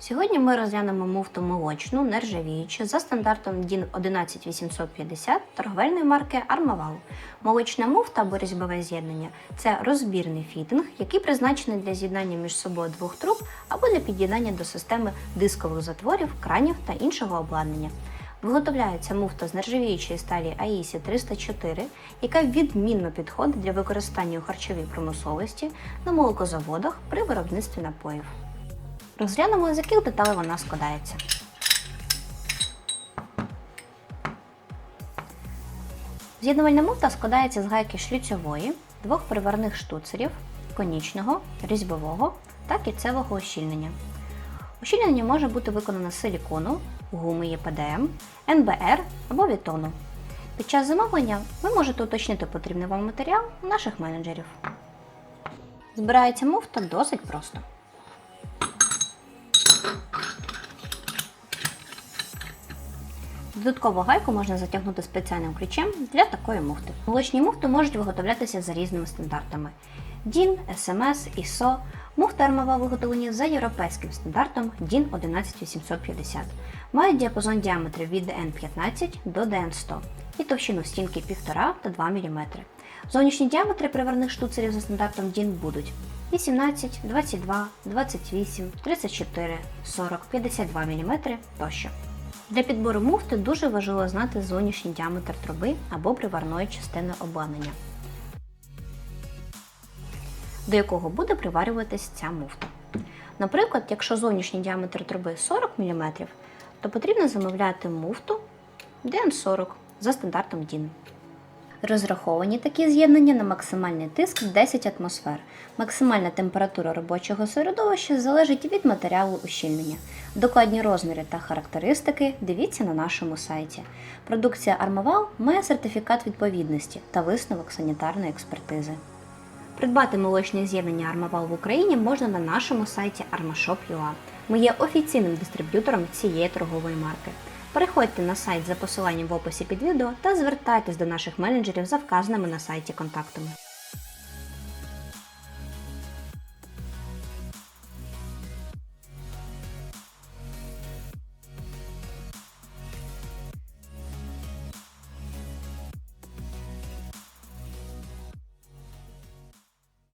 Сьогодні ми розглянемо муфту молочну, нержавіючу за стандартом DIN 11850 торговельної марки Armaval. Молочна муфта або різьбове з'єднання це розбірний фітинг, який призначений для з'єднання між собою двох труб або для під'єднання до системи дискових затворів, кранів та іншого обладнання. Виготовляється муфта з нержавіючої сталі AISI 304, яка відмінно підходить для використання у харчовій промисловості на молокозаводах при виробництві напоїв. Розглянемо, з яких деталей вона складається. З'єднувальна муфта складається з гайки шліцьової, двох приварних штуцерів, конічного, різьбового та кільцевого ощільнення. Ущільнення може бути виконане з силікону, гуми ЄПДМ, НБР або вітону. Під час замовлення ви можете уточнити потрібний вам матеріал у наших менеджерів. Збирається муфта досить просто. Додаткову гайку можна затягнути спеціальним ключем для такої муфти. Молочні муфти можуть виготовлятися за різними стандартами: DIN, SMS, ISO. Муфти армова виготовлені за європейським стандартом DIN 11850. Мають діапазон діаметрів від DN15 до DN100 і товщину стінки 1,5 та 2 мм. Зовнішні діаметри приварних штуцерів за стандартом DIN будуть 18, 22, 28, 34, 40, 52 мм тощо. Для підбору муфти дуже важливо знати зовнішній діаметр труби або приварної частини обладнання, до якого буде приварюватись ця муфта. Наприклад, якщо зовнішній діаметр труби 40 мм, то потрібно замовляти муфту DN40 за стандартом DIN. Розраховані такі з'єднання на максимальний тиск 10 атмосфер. Максимальна температура робочого середовища залежить від матеріалу ущільнення. Докладні розміри та характеристики дивіться на нашому сайті. Продукція Armaval має сертифікат відповідності та висновок санітарної експертизи. Придбати молочне з'єднання Armaval в Україні можна на нашому сайті armashop.ua. Ми є офіційним дистриб'ютором цієї торгової марки. Переходьте на сайт за посиланням в описі під відео та звертайтесь до наших менеджерів за вказаними на сайті контактами.